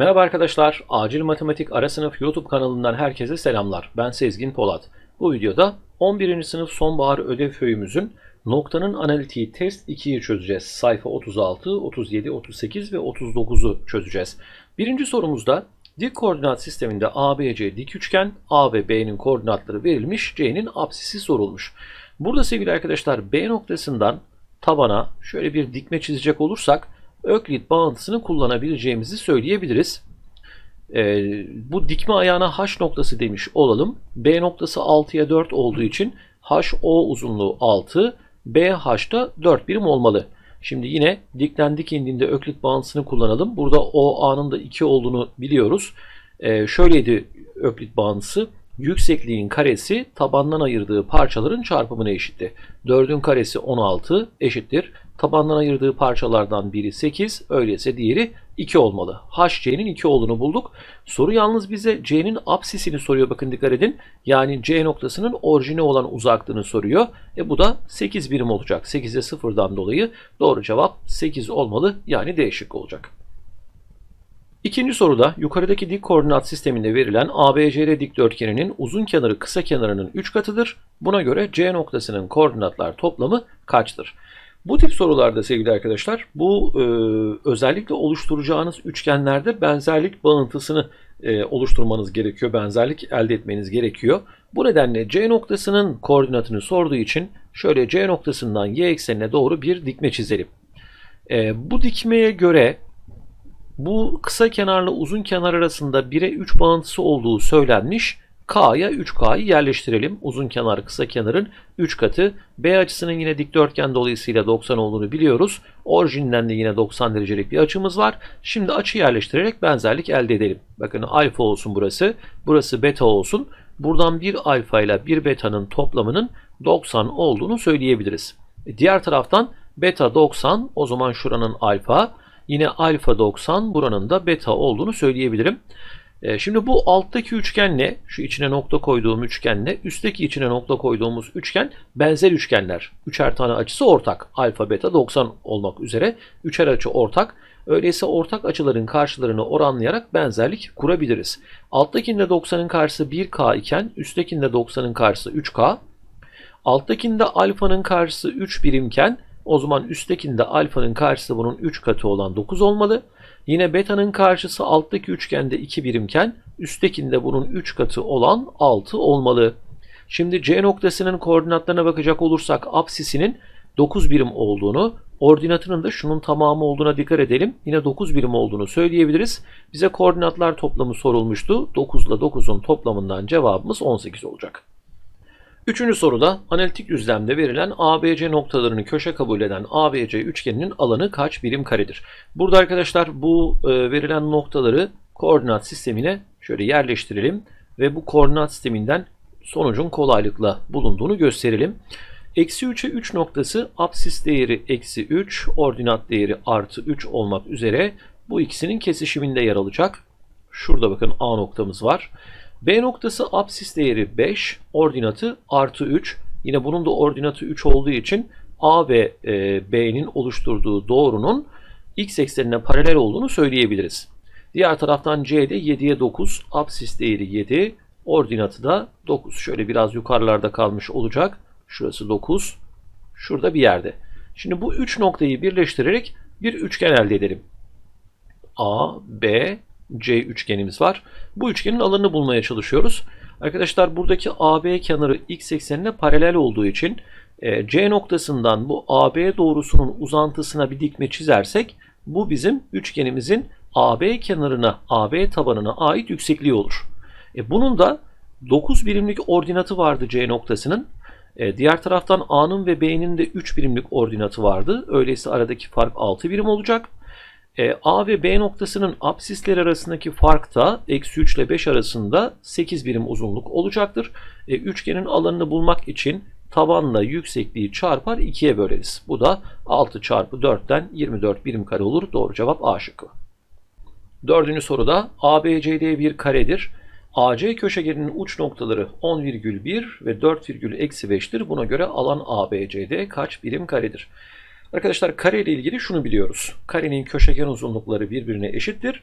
Merhaba arkadaşlar, Acil Matematik Ara Sınıf YouTube kanalından herkese selamlar. Ben Sezgin Polat. Bu videoda 11. sınıf sonbahar ödev köyümüzün noktanın analitiği test 2'yi çözeceğiz. Sayfa 36, 37, 38 ve 39'u çözeceğiz. Birinci sorumuzda dik koordinat sisteminde ABC dik üçgen, A ve B'nin koordinatları verilmiş, C'nin apsisi sorulmuş. Burada sevgili arkadaşlar B noktasından tabana şöyle bir dikme çizecek olursak Öklit bağıntısını kullanabileceğimizi söyleyebiliriz. Ee, bu dikme ayağına H noktası demiş olalım. B noktası 6'ya 4 olduğu için HO uzunluğu 6, BH da 4 birim olmalı. Şimdi yine dikten dik indiğinde Öklit bağıntısını kullanalım. Burada OA'nın da 2 olduğunu biliyoruz. Ee, şöyleydi Öklit bağıntısı. Yüksekliğin karesi tabandan ayırdığı parçaların çarpımına eşitti. 4'ün karesi 16 eşittir. Tabandan ayırdığı parçalardan biri 8, öyleyse diğeri 2 olmalı. HC'nin 2 olduğunu bulduk. Soru yalnız bize C'nin apsisini soruyor. Bakın dikkat edin. Yani C noktasının orijine olan uzaklığını soruyor. E bu da 8 birim olacak. 8'e 0'dan dolayı doğru cevap 8 olmalı. Yani D şıkkı olacak. İkinci soruda yukarıdaki dik koordinat sisteminde verilen ABCD dikdörtgeninin uzun kenarı kısa kenarının 3 katıdır. Buna göre C noktasının koordinatlar toplamı kaçtır? Bu tip sorularda sevgili arkadaşlar bu e, özellikle oluşturacağınız üçgenlerde benzerlik bağıntısını e, oluşturmanız gerekiyor. Benzerlik elde etmeniz gerekiyor. Bu nedenle C noktasının koordinatını sorduğu için şöyle C noktasından Y eksenine doğru bir dikme çizelim. E, bu dikmeye göre bu kısa kenarla uzun kenar arasında 1'e 3 bağıntısı olduğu söylenmiş. K'ya 3K'yı yerleştirelim. Uzun kenar kısa kenarın 3 katı. B açısının yine dikdörtgen dolayısıyla 90 olduğunu biliyoruz. Orijinden de yine 90 derecelik bir açımız var. Şimdi açı yerleştirerek benzerlik elde edelim. Bakın alfa olsun burası. Burası beta olsun. Buradan bir alfa ile bir beta'nın toplamının 90 olduğunu söyleyebiliriz. E, diğer taraftan beta 90 o zaman şuranın alfa. Yine alfa 90 buranın da beta olduğunu söyleyebilirim. E, şimdi bu alttaki üçgenle, şu içine nokta koyduğum üçgenle, üstteki içine nokta koyduğumuz üçgen benzer üçgenler. Üçer tane açısı ortak. Alfa, beta 90 olmak üzere. Üçer açı ortak. Öyleyse ortak açıların karşılarını oranlayarak benzerlik kurabiliriz. Alttakinde 90'ın karşısı 1K iken üsttekinde 90'ın karşısı 3K. Alttakinde alfanın karşısı 3 birimken o zaman üsttekinde alfanın karşısı bunun 3 katı olan 9 olmalı. Yine beta'nın karşısı alttaki üçgende 2 birimken üsttekinde bunun 3 katı olan 6 olmalı. Şimdi C noktasının koordinatlarına bakacak olursak apsisinin 9 birim olduğunu, ordinatının da şunun tamamı olduğuna dikkat edelim. Yine 9 birim olduğunu söyleyebiliriz. Bize koordinatlar toplamı sorulmuştu. 9 ile 9'un toplamından cevabımız 18 olacak. Üçüncü soruda analitik düzlemde verilen ABC noktalarını köşe kabul eden ABC üçgeninin alanı kaç birim karedir? Burada arkadaşlar bu e, verilen noktaları koordinat sistemine şöyle yerleştirelim ve bu koordinat sisteminden sonucun kolaylıkla bulunduğunu gösterelim. Eksi 3'e 3 noktası apsis değeri eksi 3, ordinat değeri artı 3 olmak üzere bu ikisinin kesişiminde yer alacak. Şurada bakın A noktamız var. B noktası apsis değeri 5, ordinatı artı 3. Yine bunun da ordinatı 3 olduğu için A ve e, B'nin oluşturduğu doğrunun x eksenine paralel olduğunu söyleyebiliriz. Diğer taraftan C'de 7'ye 9, apsis değeri 7, ordinatı da 9. Şöyle biraz yukarılarda kalmış olacak. Şurası 9, şurada bir yerde. Şimdi bu 3 noktayı birleştirerek bir üçgen elde edelim. A, B, C üçgenimiz var. Bu üçgenin alanını bulmaya çalışıyoruz. Arkadaşlar buradaki AB kenarı x eksenine paralel olduğu için e, C noktasından bu AB doğrusunun uzantısına bir dikme çizersek bu bizim üçgenimizin AB kenarına, AB tabanına ait yüksekliği olur. E, bunun da 9 birimlik ordinatı vardı C noktasının. E, diğer taraftan A'nın ve B'nin de 3 birimlik ordinatı vardı. Öyleyse aradaki fark 6 birim olacak. E, A ve B noktasının apsisleri arasındaki fark da eksi 3 ile 5 arasında 8 birim uzunluk olacaktır. E, üçgenin alanını bulmak için tabanla yüksekliği çarpar 2'ye böleriz. Bu da 6 çarpı 4'ten 24 birim kare olur. Doğru cevap A şıkkı. Dördüncü soruda ABCD bir karedir. AC köşegeninin uç noktaları 10,1 ve 4,5'tir. Buna göre alan ABCD kaç birim karedir? Arkadaşlar kare ile ilgili şunu biliyoruz. Karenin köşegen uzunlukları birbirine eşittir.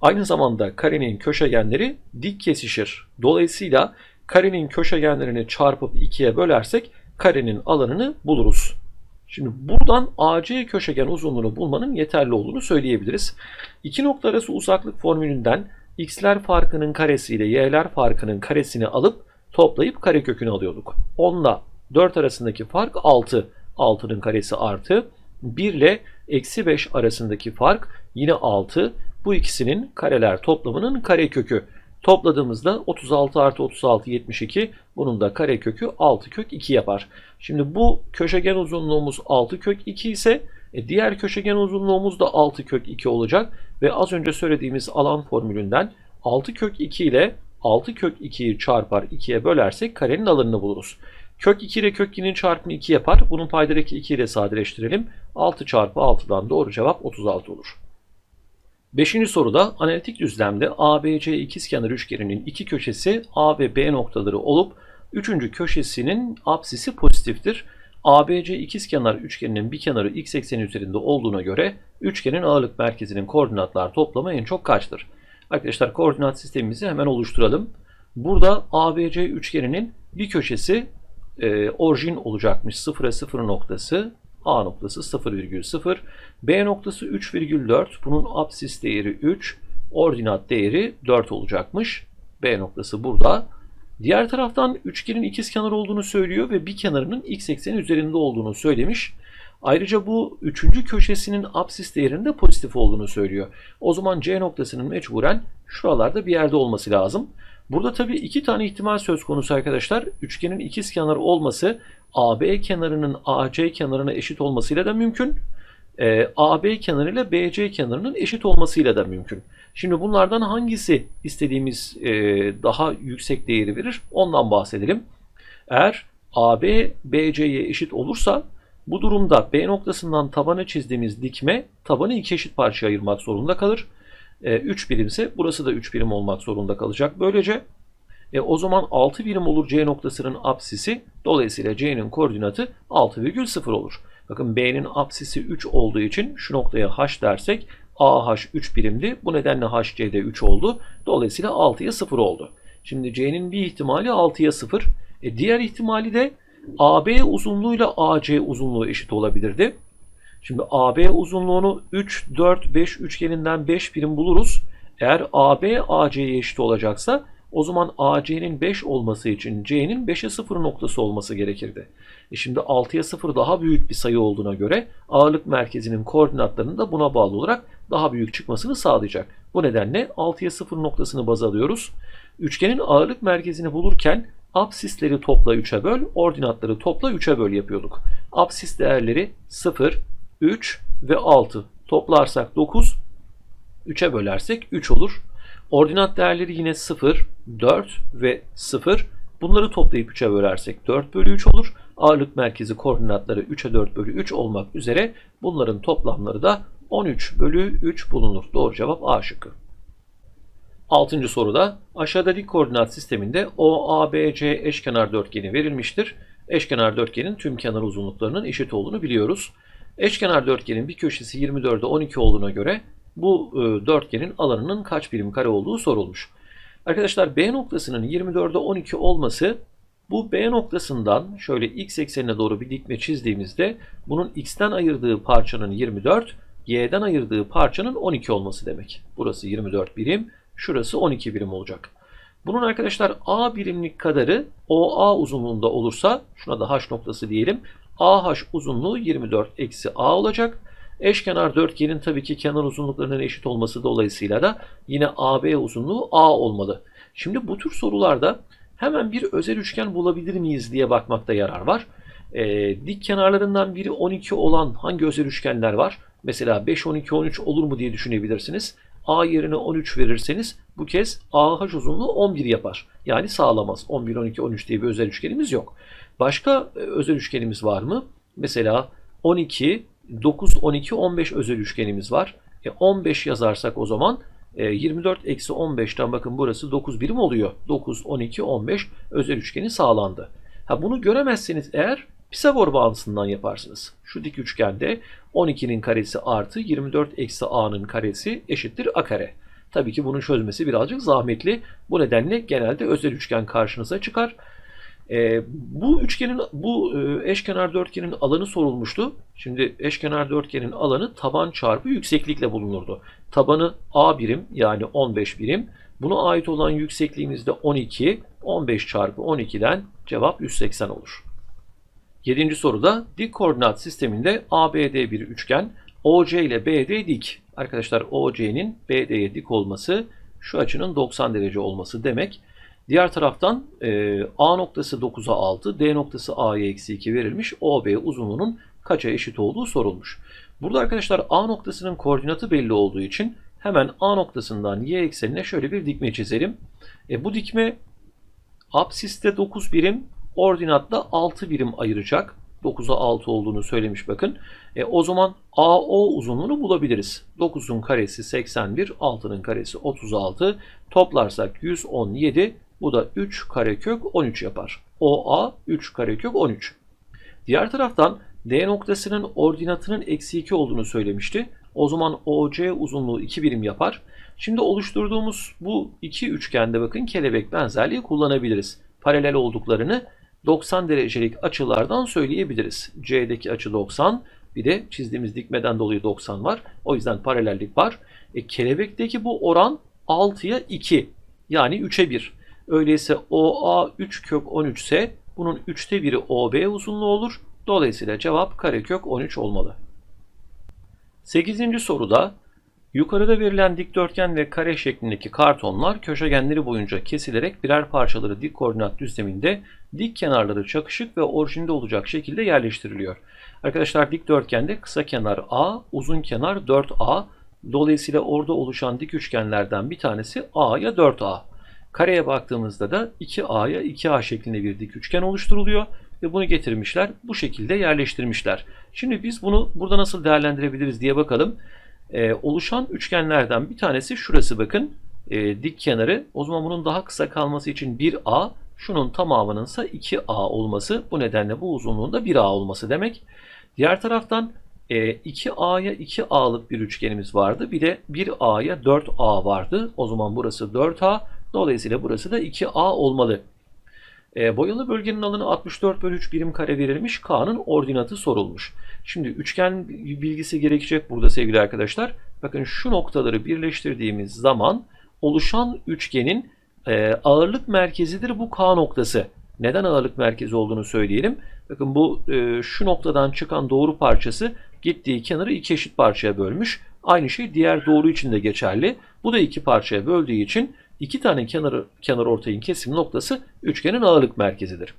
Aynı zamanda karenin köşegenleri dik kesişir. Dolayısıyla karenin köşegenlerini çarpıp ikiye bölersek karenin alanını buluruz. Şimdi buradan AC köşegen uzunluğunu bulmanın yeterli olduğunu söyleyebiliriz. İki nokta arası uzaklık formülünden x'ler farkının karesi ile y'ler farkının karesini alıp toplayıp karekökünü alıyorduk. 10 ile 4 arasındaki fark 6. 6'nın karesi artı. 1 ile eksi 5 arasındaki fark yine 6. Bu ikisinin kareler toplamının karekökü. Topladığımızda 36 artı 36 72. Bunun da karekökü 6 kök 2 yapar. Şimdi bu köşegen uzunluğumuz 6 kök 2 ise e, diğer köşegen uzunluğumuz da 6 kök 2 olacak. Ve az önce söylediğimiz alan formülünden 6 kök 2 ile 6 kök 2'yi çarpar 2'ye bölersek karenin alanını buluruz. Kök 2 ile kök 2'nin çarpımı 2 yapar. Bunun paydadaki 2 ile sadeleştirelim. 6 çarpı 6'dan doğru cevap 36 olur. Beşinci soruda analitik düzlemde ABC ikizkenar üçgeninin iki köşesi A ve B noktaları olup üçüncü köşesinin apsisi pozitiftir. ABC ikizkenar üçgeninin bir kenarı x ekseni üzerinde olduğuna göre üçgenin ağırlık merkezinin koordinatlar toplamı en çok kaçtır? Arkadaşlar koordinat sistemimizi hemen oluşturalım. Burada ABC üçgeninin bir köşesi e, orijin olacakmış. 0'a 0 noktası. A noktası 0,0. B noktası 3,4. Bunun apsis değeri 3. Ordinat değeri 4 olacakmış. B noktası burada. Diğer taraftan üçgenin ikizkenar olduğunu söylüyor ve bir kenarının x ekseni üzerinde olduğunu söylemiş. Ayrıca bu üçüncü köşesinin apsis değerinde pozitif olduğunu söylüyor. O zaman C noktasının mecburen şuralarda bir yerde olması lazım. Burada tabii iki tane ihtimal söz konusu arkadaşlar. Üçgenin ikizkenar olması AB kenarının AC kenarına eşit olmasıyla da mümkün. E, AB kenarıyla BC kenarının eşit olmasıyla da mümkün. Şimdi bunlardan hangisi istediğimiz e, daha yüksek değeri verir? Ondan bahsedelim. Eğer AB BC'ye eşit olursa bu durumda B noktasından tabana çizdiğimiz dikme tabanı iki eşit parçaya ayırmak zorunda kalır. E, 3 birimse burası da 3 birim olmak zorunda kalacak. Böylece e, o zaman 6 birim olur C noktasının apsisi. Dolayısıyla C'nin koordinatı 6,0 olur. Bakın B'nin apsisi 3 olduğu için şu noktaya H dersek AH 3 birimdi. Bu nedenle HC'de 3 oldu. Dolayısıyla 6'ya 0 oldu. Şimdi C'nin bir ihtimali 6'ya 0. E, diğer ihtimali de AB uzunluğuyla AC uzunluğu eşit olabilirdi. Şimdi AB uzunluğunu 3, 4, 5 üçgeninden 5 birim buluruz. Eğer AB AC'ye eşit olacaksa o zaman AC'nin 5 olması için C'nin 5'e 0 noktası olması gerekirdi. E şimdi 6'ya 0 daha büyük bir sayı olduğuna göre ağırlık merkezinin koordinatlarının da buna bağlı olarak daha büyük çıkmasını sağlayacak. Bu nedenle 6'ya 0 noktasını baz alıyoruz. Üçgenin ağırlık merkezini bulurken absisleri topla 3'e böl, ordinatları topla 3'e böl yapıyorduk. Absis değerleri 0, 3 ve 6. Toplarsak 9, 3'e bölersek 3 olur. Ordinat değerleri yine 0, 4 ve 0. Bunları toplayıp 3'e bölersek 4 bölü 3 olur. Ağırlık merkezi koordinatları 3'e 4 bölü 3 olmak üzere bunların toplamları da 13 bölü 3 bulunur. Doğru cevap A şıkkı. Altıncı soruda aşağıda dik koordinat sisteminde OABC eşkenar dörtgeni verilmiştir. Eşkenar dörtgenin tüm kenar uzunluklarının eşit olduğunu biliyoruz. Eşkenar dörtgenin bir köşesi 24'e 12 olduğuna göre bu e, dörtgenin alanının kaç birim kare olduğu sorulmuş. Arkadaşlar B noktasının 24'e 12 olması bu B noktasından şöyle x eksenine doğru bir dikme çizdiğimizde bunun x'ten ayırdığı parçanın 24, y'den ayırdığı parçanın 12 olması demek. Burası 24 birim, şurası 12 birim olacak. Bunun arkadaşlar A birimlik kadarı OA uzunluğunda olursa şuna da H noktası diyelim. AH uzunluğu 24 eksi A olacak. Eşkenar dörtgenin tabii ki kenar uzunluklarının eşit olması dolayısıyla da yine AB uzunluğu A olmalı. Şimdi bu tür sorularda hemen bir özel üçgen bulabilir miyiz diye bakmakta yarar var. E, dik kenarlarından biri 12 olan hangi özel üçgenler var? Mesela 5, 12, 13 olur mu diye düşünebilirsiniz. A yerine 13 verirseniz bu kez AH uzunluğu 11 yapar. Yani sağlamaz. 11, 12, 13 diye bir özel üçgenimiz yok. Başka e, özel üçgenimiz var mı? Mesela 12, 9, 12, 15 özel üçgenimiz var. E 15 yazarsak o zaman 24 e, eksi 15'ten bakın burası 9 birim oluyor. 9, 12, 15 özel üçgeni sağlandı. Ha bunu göremezseniz eğer Pisagor bağıntısından yaparsınız. Şu dik üçgende 12'nin karesi artı 24 eksi a'nın karesi eşittir a kare. Tabii ki bunun çözmesi birazcık zahmetli. Bu nedenle genelde özel üçgen karşınıza çıkar. E, bu üçgenin, bu e, eşkenar dörtgenin alanı sorulmuştu. Şimdi eşkenar dörtgenin alanı taban çarpı yükseklikle bulunurdu. Tabanı A birim yani 15 birim. Buna ait olan yüksekliğimiz de 12. 15 çarpı 12'den cevap 180 olur. Yedinci soruda dik koordinat sisteminde ABD bir üçgen, OC ile BD dik. Arkadaşlar OC'nin BD'ye dik olması şu açının 90 derece olması demek. Diğer taraftan e, A noktası 9'a 6, D noktası A'ya eksi 2 verilmiş. OB uzunluğunun kaça eşit olduğu sorulmuş. Burada arkadaşlar A noktasının koordinatı belli olduğu için hemen A noktasından Y eksenine şöyle bir dikme çizelim. E, bu dikme absiste 9 birim, ordinatta 6 birim ayıracak. 9'a 6 olduğunu söylemiş bakın. E, o zaman AO uzunluğunu bulabiliriz. 9'un karesi 81, 6'nın karesi 36. Toplarsak 117. Bu da 3 karekök 13 yapar. OA 3 karekök 13. Diğer taraftan D noktasının ordinatının eksi 2 olduğunu söylemişti. O zaman OC uzunluğu 2 birim yapar. Şimdi oluşturduğumuz bu iki üçgende bakın kelebek benzerliği kullanabiliriz. Paralel olduklarını 90 derecelik açılardan söyleyebiliriz. C'deki açı 90, bir de çizdiğimiz dikmeden dolayı 90 var. O yüzden paralellik var. E, kelebekteki bu oran 6'ya 2 yani 3'e 1. Öyleyse OA 3 kök 13 ise bunun 3'te 1'i OB uzunluğu olur. Dolayısıyla cevap karekök 13 olmalı. 8. soruda yukarıda verilen dikdörtgen ve kare şeklindeki kartonlar köşegenleri boyunca kesilerek birer parçaları dik koordinat düzleminde dik kenarları çakışık ve orijinde olacak şekilde yerleştiriliyor. Arkadaşlar dikdörtgende kısa kenar A, uzun kenar 4A. Dolayısıyla orada oluşan dik üçgenlerden bir tanesi A'ya 4A. Kareye baktığımızda da 2A'ya 2A şeklinde bir dik üçgen oluşturuluyor ve bunu getirmişler. Bu şekilde yerleştirmişler. Şimdi biz bunu burada nasıl değerlendirebiliriz diye bakalım. Ee, oluşan üçgenlerden bir tanesi şurası bakın. Ee, dik kenarı. O zaman bunun daha kısa kalması için 1A, şunun tamamının ise 2A olması. Bu nedenle bu uzunluğun da 1A olması demek. Diğer taraftan e, 2A'ya 2A'lık bir üçgenimiz vardı. Bir de 1A'ya 4A vardı. O zaman burası 4A. Dolayısıyla burası da 2A olmalı. E, boyalı bölgenin alanı 64 bölü 3 birim kare verilmiş. K'nın ordinatı sorulmuş. Şimdi üçgen bilgisi gerekecek burada sevgili arkadaşlar. Bakın şu noktaları birleştirdiğimiz zaman oluşan üçgenin e, ağırlık merkezidir bu K noktası. Neden ağırlık merkezi olduğunu söyleyelim. Bakın bu e, şu noktadan çıkan doğru parçası gittiği kenarı iki eşit parçaya bölmüş. Aynı şey diğer doğru için de geçerli. Bu da iki parçaya böldüğü için iki tane kenar, kenar ortayın kesim noktası üçgenin ağırlık merkezidir.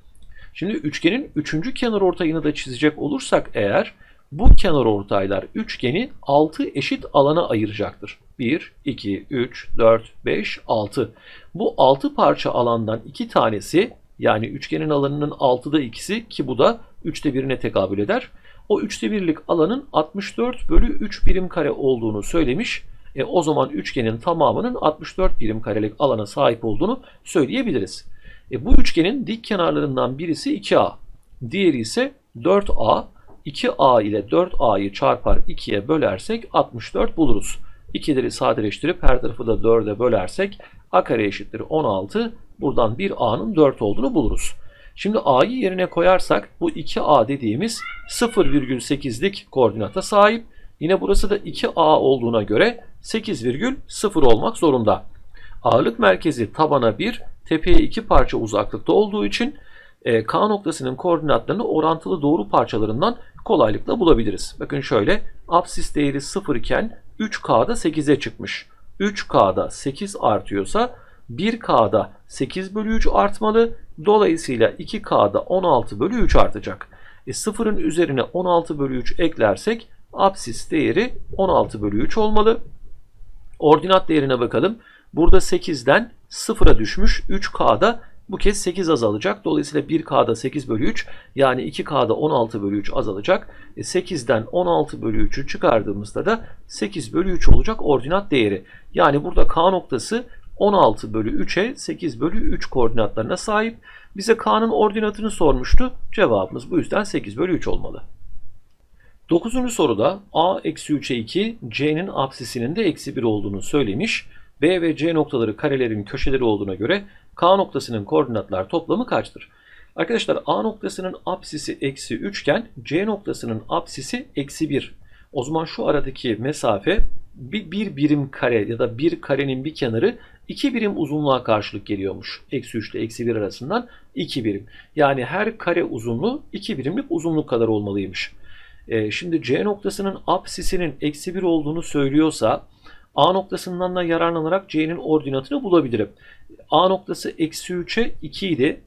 Şimdi üçgenin üçüncü kenar ortayını da çizecek olursak eğer bu kenar ortaylar üçgeni 6 eşit alana ayıracaktır. 1, 2, 3, 4, 5, 6. Bu 6 parça alandan 2 tanesi yani üçgenin alanının 6'da ikisi ki bu da 3'te 1'ine tekabül eder. O 3'te 1'lik alanın 64 bölü 3 birim kare olduğunu söylemiş. E, o zaman üçgenin tamamının 64 birim karelik alana sahip olduğunu söyleyebiliriz. E, bu üçgenin dik kenarlarından birisi 2A, diğeri ise 4A. 2A ile 4A'yı çarpar 2'ye bölersek 64 buluruz. İkileri sadeleştirip her tarafı da 4'e bölersek A kare eşittir 16. Buradan bir A'nın 4 olduğunu buluruz. Şimdi A'yı yerine koyarsak bu 2A dediğimiz 0,8'lik koordinata sahip. Yine burası da 2A olduğuna göre 8,0 olmak zorunda. Ağırlık merkezi tabana 1, tepeye 2 parça uzaklıkta olduğu için e, K noktasının koordinatlarını orantılı doğru parçalarından kolaylıkla bulabiliriz. Bakın şöyle absis değeri 0 iken 3K'da 8'e çıkmış. 3K'da 8 artıyorsa 1K'da 8 bölü 3 artmalı. Dolayısıyla 2K'da 16 bölü 3 artacak. E, sıfırın üzerine 16 bölü 3 eklersek absis değeri 16 bölü 3 olmalı. Ordinat değerine bakalım. Burada 8'den 0'a düşmüş. 3K'da bu kez 8 azalacak. Dolayısıyla 1K'da 8 bölü 3 yani 2K'da 16 bölü 3 azalacak. E 8'den 16 bölü 3'ü çıkardığımızda da 8 bölü 3 olacak ordinat değeri. Yani burada K noktası 16 bölü 3'e 8 bölü 3 koordinatlarına sahip. Bize K'nın ordinatını sormuştu. Cevabımız bu yüzden 8 bölü 3 olmalı. 9. soruda a eksi 3'e 2 c'nin apsisinin de eksi 1 olduğunu söylemiş. B ve C noktaları karelerin köşeleri olduğuna göre K noktasının koordinatlar toplamı kaçtır? Arkadaşlar A noktasının apsisi eksi 3 iken C noktasının apsisi eksi 1. O zaman şu aradaki mesafe bir, bir birim kare ya da bir karenin bir kenarı iki birim uzunluğa karşılık geliyormuş. Eksi 3 ile eksi 1 arasından 2 birim. Yani her kare uzunluğu 2 birimlik uzunluk kadar olmalıymış. Ee, şimdi C noktasının apsisinin eksi 1 olduğunu söylüyorsa A noktasından da yararlanarak C'nin ordinatını bulabilirim. A noktası eksi 3'e 2 idi.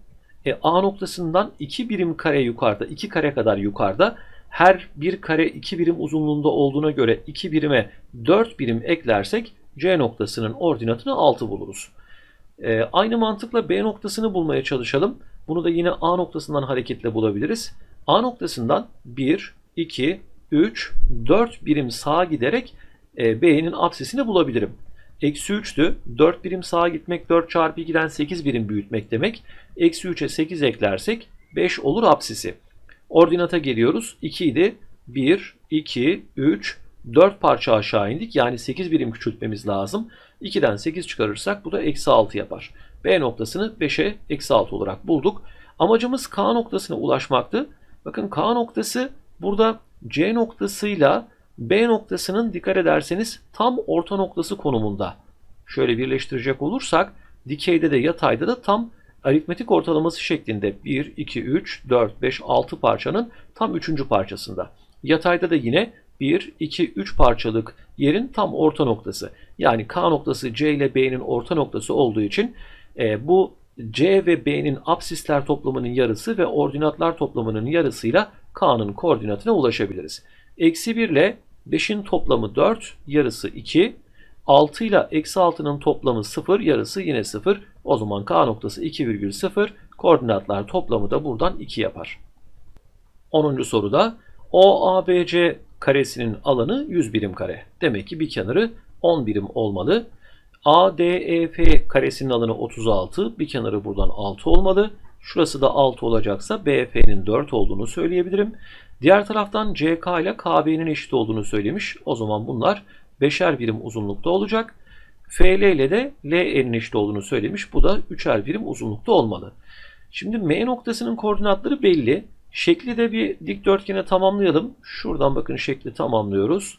E, A noktasından 2 birim kare yukarıda, 2 kare kadar yukarıda her bir kare 2 birim uzunluğunda olduğuna göre 2 birime 4 birim eklersek C noktasının ordinatını 6 buluruz. E, aynı mantıkla B noktasını bulmaya çalışalım. Bunu da yine A noktasından hareketle bulabiliriz. A noktasından 1, 2, 3, 4 birim sağa giderek e, B'nin apsisini bulabilirim. Eksi 3'tü. 4 birim sağa gitmek 4 çarpı 2'den 8 birim büyütmek demek. Eksi 3'e 8 eklersek 5 olur apsisi. Ordinata geliyoruz. 2 idi. 1, 2, 3, 4 parça aşağı indik. Yani 8 birim küçültmemiz lazım. 2'den 8 çıkarırsak bu da eksi 6 yapar. B noktasını 5'e eksi 6 olarak bulduk. Amacımız K noktasına ulaşmaktı. Bakın K noktası burada C noktasıyla B noktasının dikkat ederseniz tam orta noktası konumunda. Şöyle birleştirecek olursak dikeyde de yatayda da tam aritmetik ortalaması şeklinde 1, 2, 3, 4, 5, 6 parçanın tam 3. parçasında. Yatayda da yine 1, 2, 3 parçalık yerin tam orta noktası. Yani K noktası C ile B'nin orta noktası olduğu için e, bu C ve B'nin absisler toplamının yarısı ve ordinatlar toplamının yarısıyla K'nın koordinatına ulaşabiliriz. Eksi 1 ile 5'in toplamı 4, yarısı 2. 6 ile eksi 6'nın toplamı 0, yarısı yine 0. O zaman K noktası 2,0. Koordinatlar toplamı da buradan 2 yapar. 10. soruda OABC karesinin alanı 100 birim kare. Demek ki bir kenarı 10 birim olmalı. ADEF karesinin alanı 36. Bir kenarı buradan 6 olmalı. Şurası da 6 olacaksa BF'nin 4 olduğunu söyleyebilirim. Diğer taraftan CK ile KB'nin eşit olduğunu söylemiş. O zaman bunlar beşer birim uzunlukta olacak. FL ile de LE'nin eşit olduğunu söylemiş. Bu da üçer birim uzunlukta olmalı. Şimdi M noktasının koordinatları belli. Şekli de bir dikdörtgene tamamlayalım. Şuradan bakın şekli tamamlıyoruz.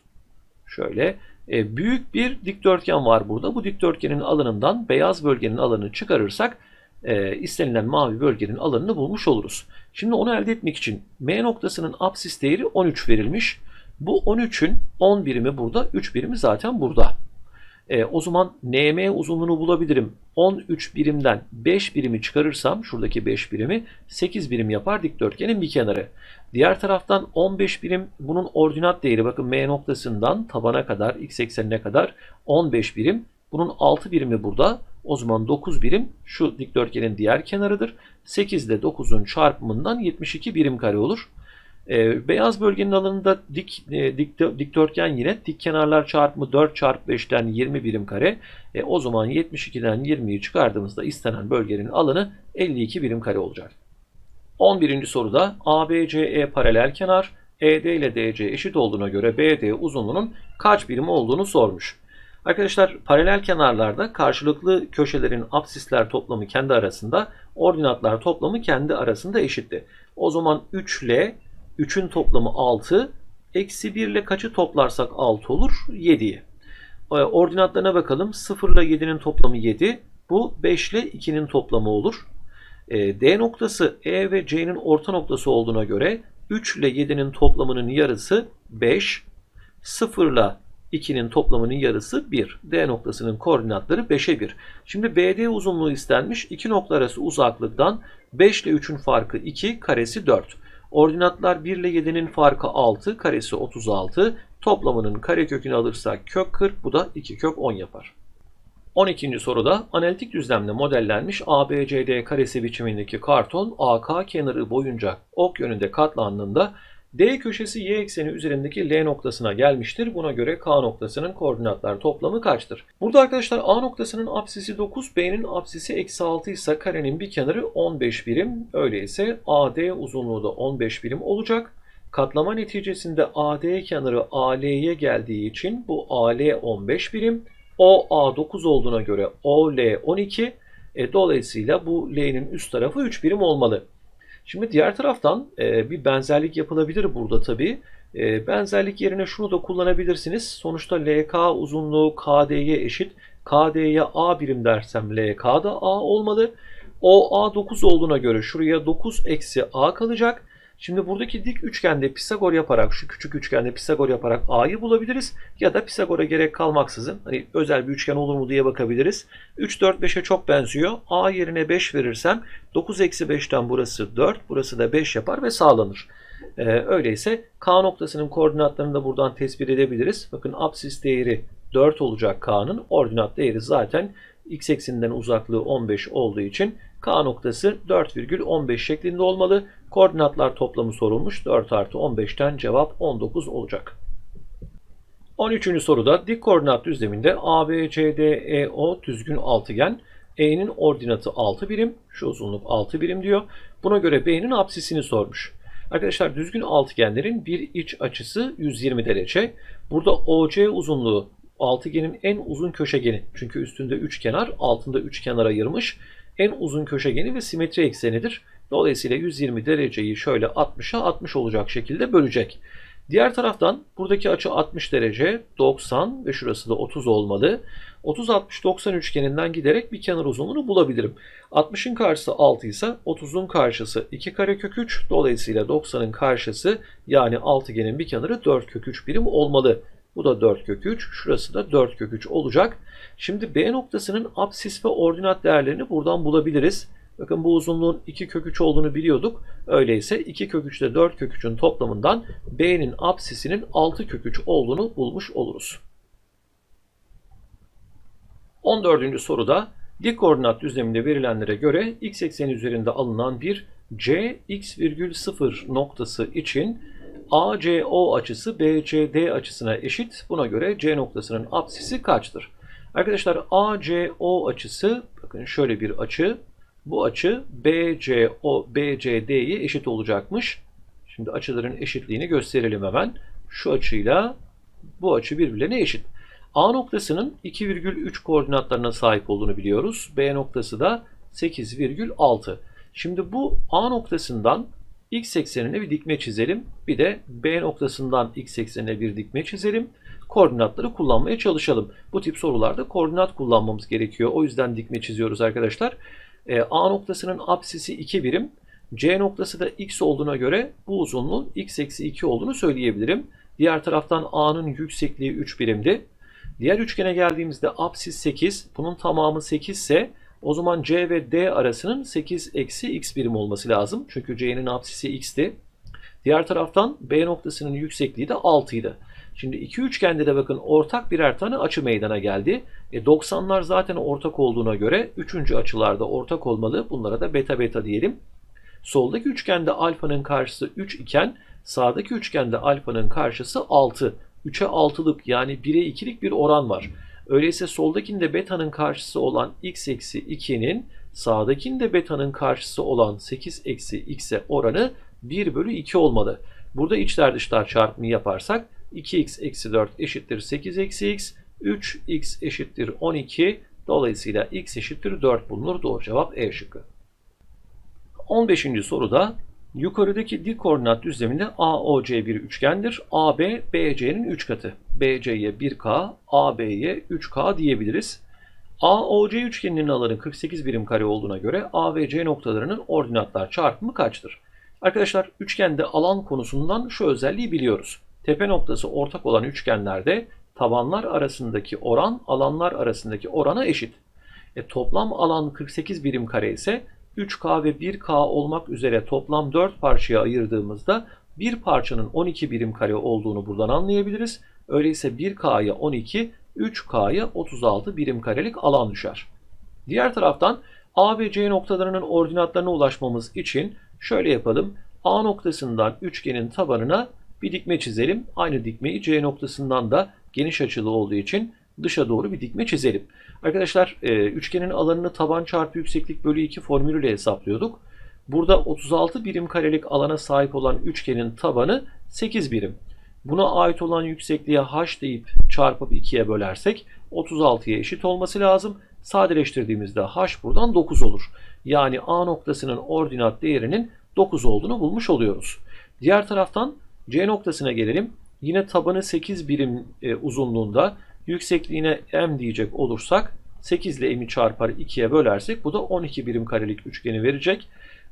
Şöyle. E, büyük bir dikdörtgen var burada. Bu dikdörtgenin alanından beyaz bölgenin alanını çıkarırsak e, istenilen mavi bölgenin alanını bulmuş oluruz. Şimdi onu elde etmek için M noktasının apsis değeri 13 verilmiş. Bu 13'ün 10 birimi burada, 3 birimi zaten burada. E, o zaman NM uzunluğunu bulabilirim. 13 birimden 5 birimi çıkarırsam şuradaki 5 birimi 8 birim yapar dikdörtgenin bir kenarı. Diğer taraftan 15 birim bunun ordinat değeri bakın M noktasından tabana kadar x eksenine kadar 15 birim. Bunun 6 birimi burada. O zaman 9 birim şu dikdörtgenin diğer kenarıdır. 8 ile 9'un çarpımından 72 birim kare olur. E, beyaz bölgenin alanında dik, e, dik, dikdörtgen yine dik kenarlar çarpımı 4 çarpı 5'ten 20 birim kare. E, o zaman 72'den 20'yi çıkardığımızda istenen bölgenin alanı 52 birim kare olacak. 11. soruda ABCE paralel kenar, ED ile DC eşit olduğuna göre BD uzunluğunun kaç birim olduğunu sormuş. Arkadaşlar paralel kenarlarda karşılıklı köşelerin absisler toplamı kendi arasında, ordinatlar toplamı kendi arasında eşitti. O zaman 3 ile 3'ün toplamı 6, eksi 1 ile kaçı toplarsak 6 olur? 7'yi. E, ordinatlarına bakalım. 0 ile 7'nin toplamı 7. Bu 5 ile 2'nin toplamı olur. E, D noktası E ve C'nin orta noktası olduğuna göre 3 ile 7'nin toplamının yarısı 5. 0 ile 2'nin toplamının yarısı 1. D noktasının koordinatları 5'e 1. Şimdi BD uzunluğu istenmiş. 2 nokta arası uzaklıktan 5 ile 3'ün farkı 2, karesi 4. Ordinatlar 1 ile 7'nin farkı 6, karesi 36. Toplamının karekökünü alırsak kök 40, bu da 2 kök 10 yapar. 12. soruda analitik düzlemle modellenmiş ABCD karesi biçimindeki karton AK kenarı boyunca ok yönünde katlandığında D köşesi y ekseni üzerindeki L noktasına gelmiştir. Buna göre K noktasının koordinatlar toplamı kaçtır? Burada arkadaşlar A noktasının apsisi 9, B'nin apsisi eksi 6 ise karenin bir kenarı 15 birim. Öyleyse AD uzunluğu da 15 birim olacak. Katlama neticesinde AD kenarı AL'ye geldiği için bu AL 15 birim. OA 9 olduğuna göre OL 12. E, dolayısıyla bu L'nin üst tarafı 3 birim olmalı. Şimdi diğer taraftan e, bir benzerlik yapılabilir burada tabii. E, benzerlik yerine şunu da kullanabilirsiniz. Sonuçta LK uzunluğu KD'ye eşit. KD'ye A birim dersem LK da A olmalı. O A 9 olduğuna göre şuraya 9 eksi A kalacak. Şimdi buradaki dik üçgende Pisagor yaparak, şu küçük üçgende Pisagor yaparak A'yı bulabiliriz. Ya da Pisagor'a gerek kalmaksızın hani özel bir üçgen olur mu diye bakabiliriz. 3, 4, 5'e çok benziyor. A yerine 5 verirsem 9 eksi 5'ten burası 4, burası da 5 yapar ve sağlanır. Ee, öyleyse K noktasının koordinatlarını da buradan tespit edebiliriz. Bakın absis değeri 4 olacak K'nın. Ordinat değeri zaten x ekseninden uzaklığı 15 olduğu için K noktası 4,15 şeklinde olmalı. Koordinatlar toplamı sorulmuş. 4 artı 15'ten cevap 19 olacak. 13. soruda dik koordinat düzleminde ABCDEO düzgün altıgen. E'nin ordinatı 6 birim. Şu uzunluk 6 birim diyor. Buna göre B'nin apsisini sormuş. Arkadaşlar düzgün altıgenlerin bir iç açısı 120 derece. Burada OC uzunluğu altıgenin en uzun köşegeni. Çünkü üstünde 3 kenar, altında 3 kenar ayırmış. En uzun köşegeni ve simetri eksenidir. Dolayısıyla 120 dereceyi şöyle 60'a 60 olacak şekilde bölecek. Diğer taraftan buradaki açı 60 derece, 90 ve şurası da 30 olmalı. 30-60-90 üçgeninden giderek bir kenar uzunluğunu bulabilirim. 60'ın karşısı 6 ise 30'un karşısı 2 karekök 3. Dolayısıyla 90'ın karşısı yani altıgenin bir kenarı 4 kök 3 birim olmalı. Bu da 4 kök 3. Şurası da 4 kök 3 olacak. Şimdi B noktasının apsis ve ordinat değerlerini buradan bulabiliriz. Bakın bu uzunluğun 2 kök 3 olduğunu biliyorduk. Öyleyse 2 kök 3 ile 4 kök 3'ün toplamından B'nin apsisinin 6 kök 3 olduğunu bulmuş oluruz. 14. soruda dik koordinat düzleminde verilenlere göre x ekseni üzerinde alınan bir c x virgül 0 noktası için ACO açısı BCD açısına eşit. Buna göre C noktasının apsisi kaçtır? Arkadaşlar ACO açısı bakın şöyle bir açı. Bu açı BCO BCD'ye eşit olacakmış. Şimdi açıların eşitliğini gösterelim hemen. Şu açıyla bu açı birbirlerine eşit. A noktasının 2,3 koordinatlarına sahip olduğunu biliyoruz. B noktası da 8,6. Şimdi bu A noktasından x eksenine bir dikme çizelim. Bir de B noktasından x eksenine bir dikme çizelim. Koordinatları kullanmaya çalışalım. Bu tip sorularda koordinat kullanmamız gerekiyor. O yüzden dikme çiziyoruz arkadaşlar. E, A noktasının apsisi 2 birim. C noktası da x olduğuna göre bu uzunluğun x eksi 2 olduğunu söyleyebilirim. Diğer taraftan A'nın yüksekliği 3 birimdi. Diğer üçgene geldiğimizde apsis 8. Bunun tamamı 8 ise o zaman C ve D arasının 8 eksi x birim olması lazım. Çünkü C'nin apsisi x'ti. Diğer taraftan B noktasının yüksekliği de 6 idi. Şimdi iki üçgende de bakın ortak birer tane açı meydana geldi. E 90'lar zaten ortak olduğuna göre üçüncü açılarda ortak olmalı. Bunlara da beta beta diyelim. Soldaki üçgende alfanın karşısı 3 iken sağdaki üçgende alfanın karşısı 6. 3'e 6'lık yani 1'e 2'lik bir oran var. Öyleyse soldakinde beta'nın karşısı olan x eksi 2'nin sağdakinde beta'nın karşısı olan 8 eksi x'e oranı 1 bölü 2 olmalı. Burada içler dışlar çarpımı yaparsak 2x eksi 4 eşittir 8 eksi x, 3x eşittir 12, dolayısıyla x eşittir 4 bulunur. Doğru cevap E şıkkı. 15. soruda yukarıdaki dik koordinat düzleminde AOC bir üçgendir. AB, BC'nin 3 katı. BC'ye 1K, AB'ye 3K diyebiliriz. AOC üçgeninin alanı 48 birim kare olduğuna göre A ve C noktalarının ordinatlar çarpımı kaçtır? Arkadaşlar üçgende alan konusundan şu özelliği biliyoruz. Tepe noktası ortak olan üçgenlerde tabanlar arasındaki oran alanlar arasındaki orana eşit. E, toplam alan 48 birim kare ise 3K ve 1K olmak üzere toplam 4 parçaya ayırdığımızda bir parçanın 12 birim kare olduğunu buradan anlayabiliriz. Öyleyse 1K'ya 12, 3K'ya 36 birim karelik alan düşer. Diğer taraftan A ve C noktalarının ordinatlarına ulaşmamız için şöyle yapalım. A noktasından üçgenin tabanına bir dikme çizelim. Aynı dikmeyi C noktasından da geniş açılı olduğu için dışa doğru bir dikme çizelim. Arkadaşlar e, üçgenin alanını taban çarpı yükseklik bölü 2 formülüyle hesaplıyorduk. Burada 36 birim karelik alana sahip olan üçgenin tabanı 8 birim. Buna ait olan yüksekliğe h deyip çarpıp 2'ye bölersek 36'ya eşit olması lazım. Sadeleştirdiğimizde h buradan 9 olur. Yani A noktasının ordinat değerinin 9 olduğunu bulmuş oluyoruz. Diğer taraftan C noktasına gelelim. Yine tabanı 8 birim e, uzunluğunda yüksekliğine m diyecek olursak 8 ile m'i çarpar 2'ye bölersek bu da 12 birim karelik üçgeni verecek.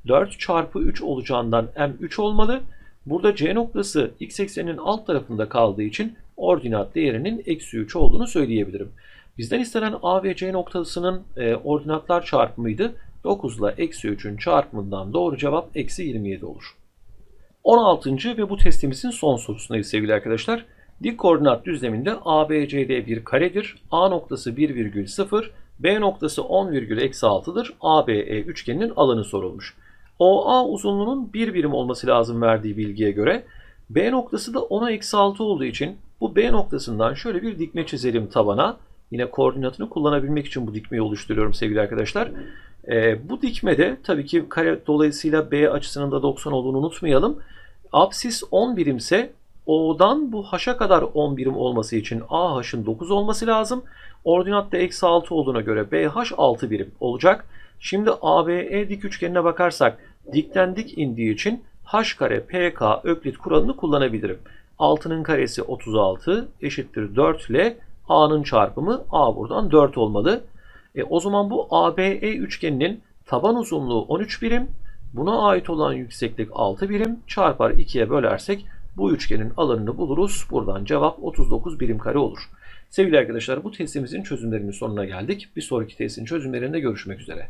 4 çarpı 3 olacağından m 3 olmalı. Burada C noktası x ekseninin alt tarafında kaldığı için ordinat değerinin eksi 3 olduğunu söyleyebilirim. Bizden istenen A ve C noktasının e, ordinatlar çarpımıydı. 9 ile eksi 3'ün çarpımından doğru cevap eksi 27 olur. 16. ve bu testimizin son sorusundayız sevgili arkadaşlar. Dik koordinat düzleminde ABCD bir karedir. A noktası 1,0, B noktası 10,6'dır. ABE üçgeninin alanı sorulmuş. OA uzunluğunun 1 birim olması lazım verdiği bilgiye göre. B noktası da 10'a eksi 6 olduğu için bu B noktasından şöyle bir dikme çizelim tabana. Yine koordinatını kullanabilmek için bu dikmeyi oluşturuyorum sevgili arkadaşlar. Ee, bu dikmede tabii ki kare dolayısıyla B açısının da 90 olduğunu unutmayalım. Apsis 10 birimse O'dan bu H'a kadar 10 birim olması için AH'ın 9 olması lazım. Ordinat da eksi 6 olduğuna göre BH 6 birim olacak. Şimdi ABE dik üçgenine bakarsak dikten dik indiği için H kare PK öklit kuralını kullanabilirim. 6'nın karesi 36 eşittir 4 ile A'nın çarpımı A buradan 4 olmalı. E, o zaman bu ABE üçgeninin taban uzunluğu 13 birim. Buna ait olan yükseklik 6 birim. Çarpar 2'ye bölersek bu üçgenin alanını buluruz. Buradan cevap 39 birim kare olur. Sevgili arkadaşlar bu testimizin çözümlerinin sonuna geldik. Bir sonraki testin çözümlerinde görüşmek üzere.